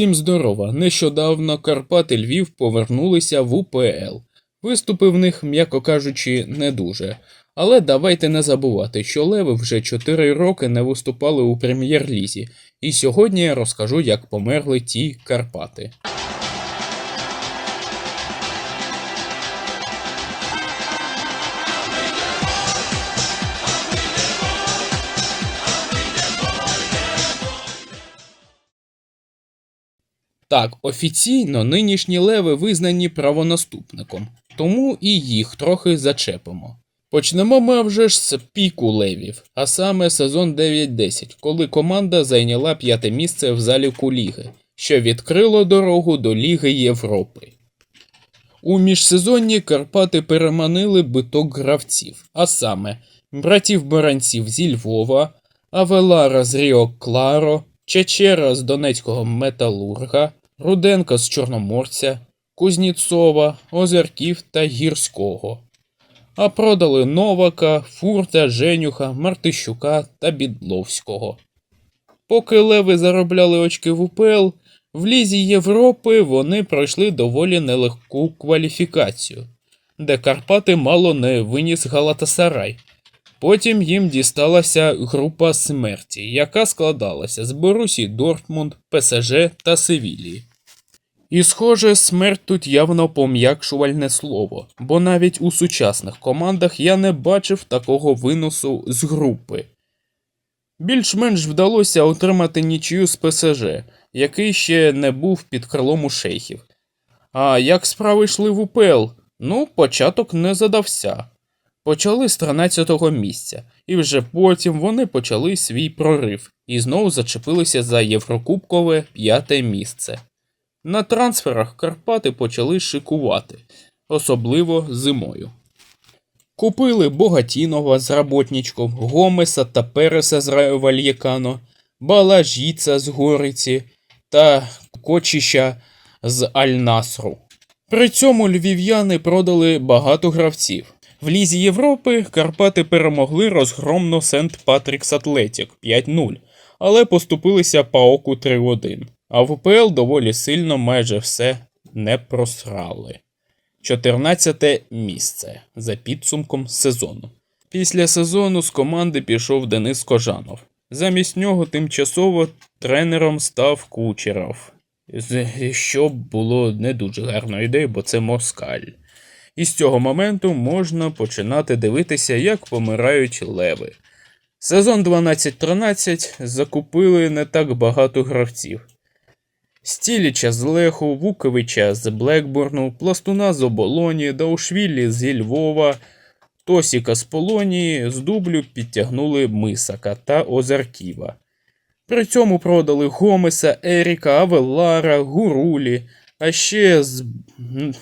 Усім здорова. Нещодавно Карпати Львів повернулися в УПЛ. Виступи в них, м'яко кажучи, не дуже. Але давайте не забувати, що Леви вже 4 роки не виступали у прем'єр-лізі, і сьогодні я розкажу, як померли ті Карпати. Так, офіційно нинішні леви визнані правонаступником, тому і їх трохи зачепимо. Почнемо ми вже ж з піку левів, а саме сезон 9-10, коли команда зайняла п'яте місце в заліку ліги, що відкрило дорогу до Ліги Європи. У міжсезонні Карпати переманили биток гравців, а саме братів Баранців зі Львова, Авелара з Ріо Кларо, Чечера з Донецького Металурга, Руденка з Чорноморця, Кузніцова, Озерків та Гірського. А продали Новака, Фурта, Женюха, Мартищука та Бідловського. Поки леви заробляли очки в УПЛ, в Лізі Європи вони пройшли доволі нелегку кваліфікацію, де Карпати мало не виніс Галатасарай. Потім їм дісталася група смерті, яка складалася з Борусі Дортмунд, ПСЖ та Севілії. І, схоже, смерть тут явно пом'якшувальне слово, бо навіть у сучасних командах я не бачив такого виносу з групи. Більш-менш вдалося отримати нічию з ПСЖ, який ще не був під крилом у шейхів. А як справи йшли в УПЛ? Ну, початок не задався. Почали з 13-го місця, і вже потім вони почали свій прорив і знову зачепилися за Єврокубкове п'яте місце. На трансферах Карпати почали шикувати, особливо зимою. Купили Богатінова з Работнічком, Гомеса та Переса з Раю Вальєкано, Балажіца з Гориці та Кочіща з Аль-Насру. При цьому львів'яни продали багато гравців. В Лізі Європи Карпати перемогли розгромно Сент Патрікс Атлетік 5-0, але поступилися Паоку 3-1. А в УПЛ доволі сильно майже все не просрали. 14 місце за підсумком сезону. Після сезону з команди пішов Денис Кожанов. Замість нього тимчасово тренером став Кучеров. Що було не дуже гарною ідеєю, бо це москаль. І з цього моменту можна починати дивитися, як помирають леви. Сезон 12-13 закупили не так багато гравців. Стіліча з Леху, Вуковича з Блекбурну, Пластуна з Оболоні, Даушвілі зі Львова, Тосіка з Полонії, з дублю підтягнули Мисака та Озарківа. При цьому продали Гомеса, Еріка, Авелара, Гурулі, а ще з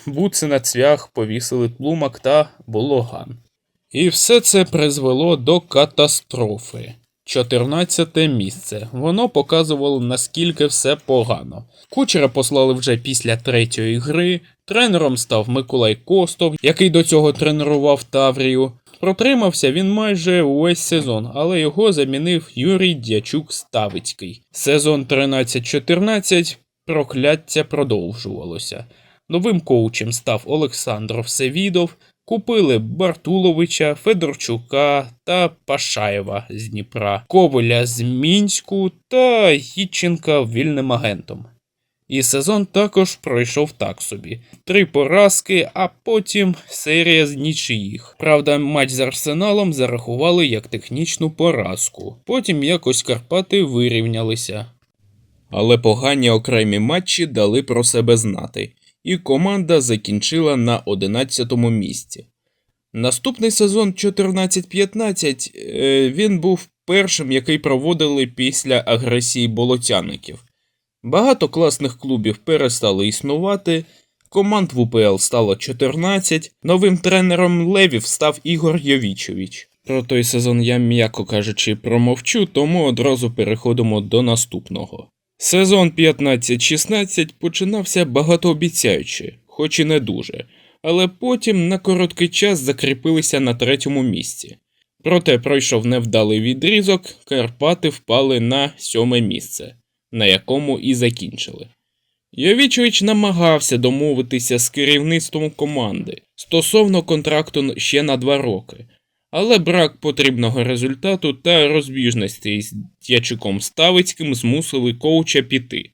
буци на цвях повісили Тлумак та Бологан. І все це призвело до катастрофи. 14 місце. Воно показувало наскільки все погано. Кучера послали вже після третьої гри. Тренером став Миколай Костов, який до цього тренував Таврію. Протримався він майже увесь сезон, але його замінив Юрій Дячук Ставицький. Сезон 13-14 прокляття продовжувалося. Новим коучем став Олександр Всевідов. Купили Бартуловича, Федорчука та Пашаєва з Дніпра, Коваля з Мінську та Гітченка вільним агентом. І сезон також пройшов так собі: три поразки, а потім серія з нічиїх. Правда, матч з Арсеналом зарахували як технічну поразку. Потім якось Карпати вирівнялися. Але погані окремі матчі дали про себе знати, і команда закінчила на 11-му місці. Наступний сезон 14-15 е, він був першим, який проводили після агресії болотяників. Багато класних клубів перестали існувати, команд в УПЛ стало 14, новим тренером Левів став Ігор Йовічович. Про той сезон я, м'яко кажучи, промовчу, тому одразу переходимо до наступного. Сезон 15-16 починався багатообіцяюче, хоч і не дуже, але потім на короткий час закріпилися на третьому місці. Проте пройшов невдалий відрізок, Карпати впали на сьоме місце, на якому і закінчили. Йовічович намагався домовитися з керівництвом команди стосовно контракту ще на два роки, але брак потрібного результату та розбіжності з Дячуком Ставицьким змусили коуча піти.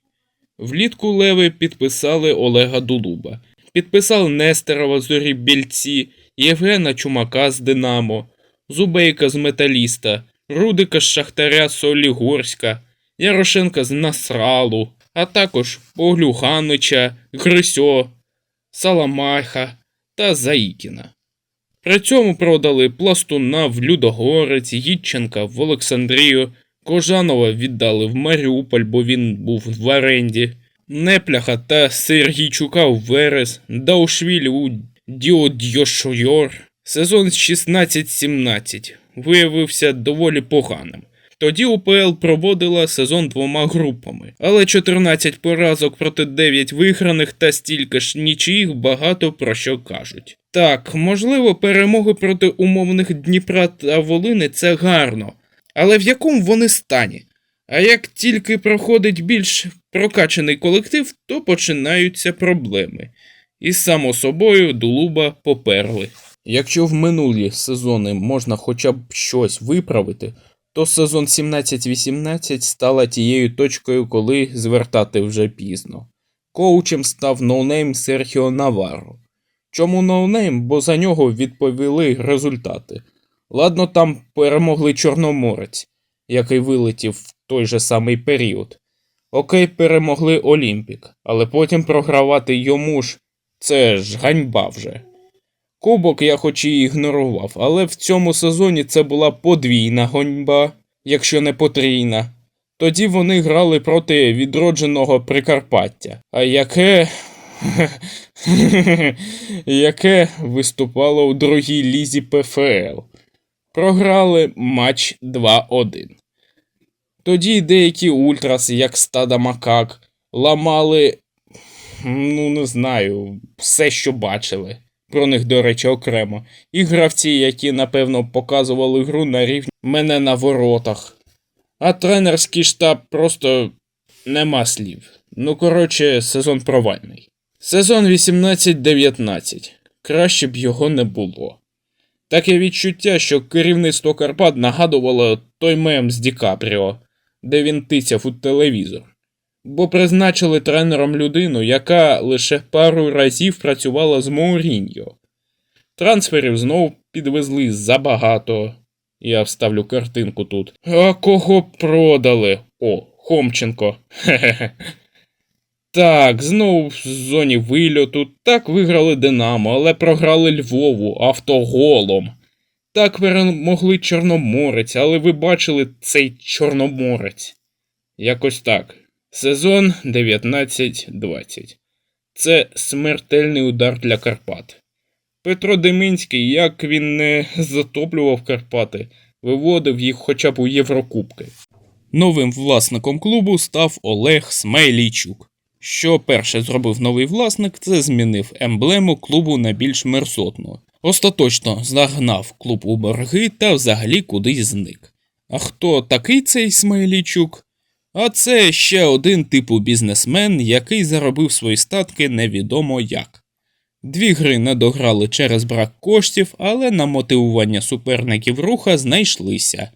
Влітку Леви підписали Олега Дулуба, підписали Нестерова зорі Більці, Євгена Чумака з Динамо, Зубейка з Металіста, Рудика з Шахтаря Солігорська, Ярошенка з Насралу, а також Поглюганича, Грисьо, Саламайха та Заїкіна. При цьому продали Пластуна в Людогорець, Їдченка в Олександрію, Кожанова віддали в Маріуполь, бо він був в оренді, Непляха та Сергійчука в Верес, Даушвілі у Діодьошойор. Сезон 16-17 виявився доволі поганим. Тоді УПЛ проводила сезон двома групами, але 14 поразок проти 9 виграних та стільки ж нічиїх багато про що кажуть. Так, можливо, перемоги проти умовних Дніпра та Волини це гарно, але в якому вони стані? А як тільки проходить більш прокачаний колектив, то починаються проблеми. І само собою Дулуба поперли. Якщо в минулі сезони можна хоча б щось виправити, то сезон 17-18 стала тією точкою, коли звертати вже пізно. Коучем став ноунейм Серхіо Наварро. Чому ноунейм? Бо за нього відповіли результати. Ладно, там перемогли Чорноморець, який вилетів в той же самий період. Окей, перемогли Олімпік, але потім програвати йому ж це ж ганьба вже. Кубок я хоч і ігнорував, але в цьому сезоні це була подвійна гоньба, якщо не потрійна. Тоді вони грали проти відродженого Прикарпаття, а яке. яке виступало у другій лізі ПФЛ. Програли матч 2-1. Тоді деякі ультраси, як стада макак, ламали, ну не знаю, все, що бачили. Про них, до речі, окремо. І гравці, які, напевно, показували гру на рівні мене на воротах. А тренерський штаб просто нема слів. Ну, коротше, сезон провальний. Сезон 18-19. Краще б його не було. Таке відчуття, що керівництво Карпат нагадувало той мем з Ді Капріо, де він тицяв у телевізор. Бо призначили тренером людину, яка лише пару разів працювала з Моуріньо. Трансферів знов підвезли забагато. Я вставлю картинку тут. А кого продали? О, Хомченко. Хе-хе. Так, знову в зоні вильоту. Так виграли Динамо, але програли Львову автоголом. Так перемогли Чорноморець, але ви бачили цей Чорноморець. Якось так. Сезон 19-20. Це смертельний удар для Карпат. Петро Деминський, як він не затоплював Карпати, виводив їх хоча б у Єврокубки. Новим власником клубу став Олег Смайлійчук. Що перше зробив новий власник, це змінив емблему клубу на більш мерзотну. Остаточно загнав клуб у борги та взагалі кудись зник. А хто такий цей Смайлійчук? А це ще один типу бізнесмен, який заробив свої статки невідомо як. Дві гри не дограли через брак коштів, але на мотивування суперників руха знайшлися.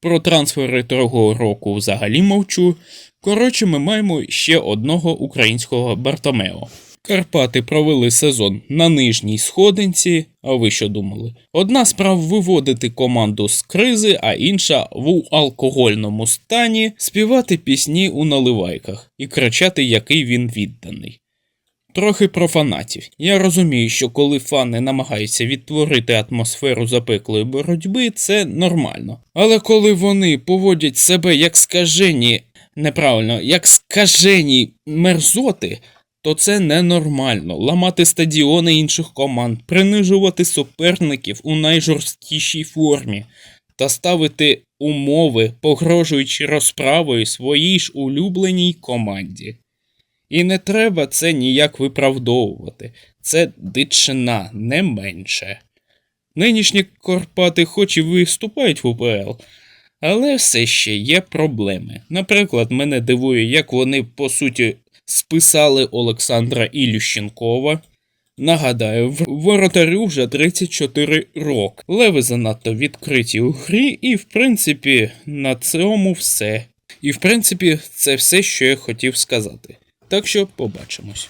Про трансфери того року взагалі мовчу. Коротше, ми маємо ще одного українського Бартомео. Карпати провели сезон на нижній сходинці. А ви що думали? Одна справа виводити команду з кризи, а інша в алкогольному стані співати пісні у наливайках і кричати, який він відданий. Трохи про фанатів. Я розумію, що коли фани намагаються відтворити атмосферу запеклої боротьби, це нормально. Але коли вони поводять себе як скажені, неправильно, як скажені мерзоти, то це ненормально. Ламати стадіони інших команд, принижувати суперників у найжорсткішій формі та ставити умови, погрожуючи розправою своїй ж улюбленій команді. І не треба це ніяк виправдовувати. Це дичина, не менше. Нинішні Карпати хоч і виступають в УПЛ, але все ще є проблеми. Наприклад, мене дивує, як вони, по суті, списали Олександра Ілющенкова. Нагадаю, в- воротарю вже 34 роки. Леви занадто відкриті у грі, і в принципі на цьому все. І в принципі, це все, що я хотів сказати. Так що побачимось.